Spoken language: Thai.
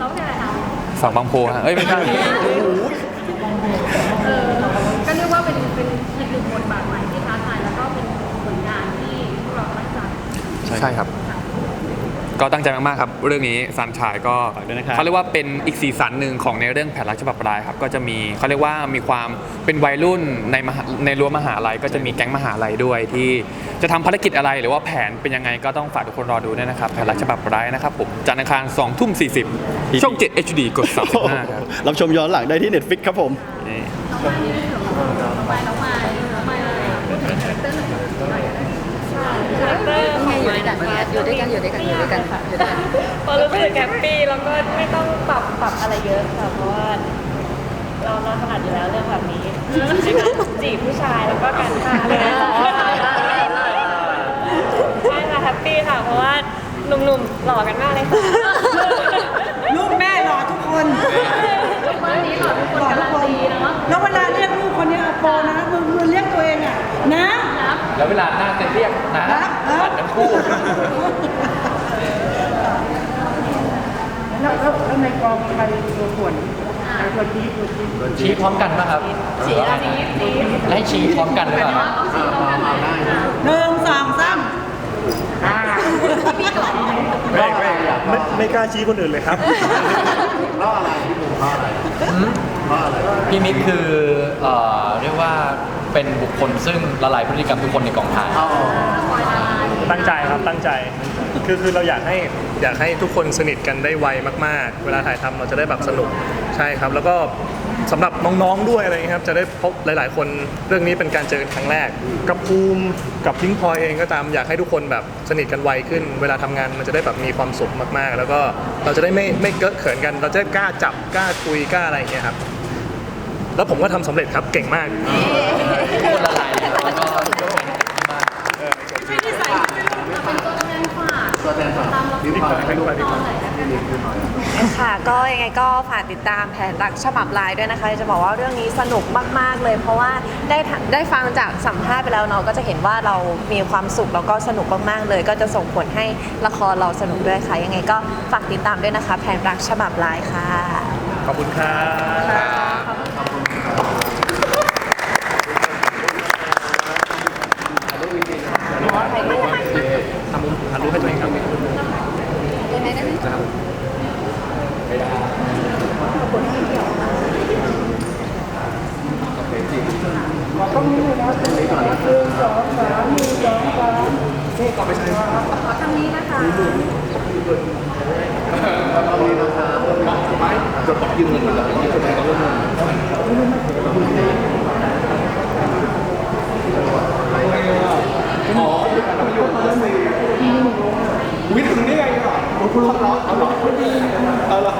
ร้องเพลงอะไรคะสองบางโพฮะเอ้ยไม่ใช่เออก็เรียกว่าเป็นเป็นอีกหนึ่งบทบาทใหม่ที่ท้าทายแล้วก็เป็นผลงานที่พวกเราตั้งใจ ใช่ครับ ก็ตั้งใจมากๆครับ เรื่องนี้ซันชายก็ฝากด้วยนะครับ เขาเรียกว่าเป็นอีกสีสันหนึ่งของในเรื่องแผนรักฉบับปลายครับก็จะมีเขาเรียกว่ามีความเป็นวัยรุ่นในมหาในรั้วมหาลัยก็จะมีแก๊งมหาลัยด้วยที่จะทำภารกิจอะไรหรือว่าแผนเป็นยังไงก็ต้องฝากทุกคนรอดูด้วยนะครับแผนรักฉบับปลายนะครับผมจันทร์อังคาร2ทุ่ม40ช่อง 7 HD กด35ครับรับชมย้อนหลังได้ที่ Netflix ครับผม นี่ น้องไม้นี่เดี๋ยวน้องไม้น้องไม้ อยู่ด้วยกันอยู่ด้วยกันอยู่ด้วยกันค่ะอยู่ด้วยกัน พอรู้สึกแฮปปี้แล้วก็ไม่ต้องปรับปรับอะไรเยอะค่ะ เพราะว่าเราเราถนัดอยู่แล้วเรื่องแบบนี้จีบผู้ชายแล้วก็การฆ่าเลยใช่ค่ะแฮปปี้ค่ะ เพราะว่าหนุ่มๆหล่อกันมากเลยค่ะ ลูกแม่หล่อทุกคนบ้านนี้หล่อทุกคนกา แล้วเวลาหน้าจะเรียกนะนะเออทั้งคู่ แล้วแล้วแล้วในกองใครตัวขวนใครตัวชี้ตัวชี้ชี้พร้อมกันป่ะครับสีอะไรสีสีและให้ชี้พร้อมกันหรือเปล่าครับหนึ่งสองสามพี่ก่อนไม่ไม่ไม่ไม่กล้าชี้คนอื่นเลยครับ พี่มิกคือเอ่อเรียกว่า เป็นบุคคลซึ่งละลายพฤติกรรมทุกคนในกองถ่าย ตั้งใจครับตั้งใจคือคือเราอยากให้อยากให้ทุกคนสนิทกันได้ไวมาก ๆ เวลาถ่ายทำเราจะได้แบบสนุกใช่ครับ แล้วก็สำหรับน้องๆด้วยอะไรอย่างเงี้ยครับจะได้พบหลาย ๆ คนเรื่องนี้เป็นการเจอกันครั้งแรก กับภูมิกับพิงพลอยเองก็ตามอยากให้ทุกคนแบบสนิทกันไวขึ้น เวลาทำงานมันจะได้แบบมีความสุขมากๆ แล้วก็เราจะได้ไม่ไม่เกอะเขินกัน เราจะได้กล้าจับกล้าคุยกล้าอะไรอย่างเงี้ยครับแล้วผมก็ทำสำเร็จครับเก่งมาก ทุกคนละลายเลยแล้วก็ เป็นตัวแทนฝากตัว แทนฝากตามละครตอนไหนแล้วกันค่ะก็ยังไงก็ฝากติดตามแผนรักฉบับลายด้วยนะคะ จะบอกว่าเรื่องนี้สนุกมาก ๆ เลย เพราะว่าได้ทได้ฟังจากสัมภาษณ์ไปแล้วเนาะก็จะเห็นว่าเรามีความสุขแล้วก็สนุกมากๆเลย ก็จะส่งผลให้ละครเราสนุกด้วยค่ะ ยังไงก็ฝากติดตามด้วยนะคะ แผนรักฉบับลายค่ะ ขอบคุณครั ต้องมีนะหนึ่งสองสามหนึ่งสองสามนี่ก็ไปใช้ว่าขอทางนี้นะคะตรงนี้นะคะไม้จะตอกยืนเงินแบบนี้ใช่ไหมครับอ๋อประโยชน์เพิ่มเลยวิ่งถึงได้ไงอะคุณร้อนร้อนร้อนเออเหรอ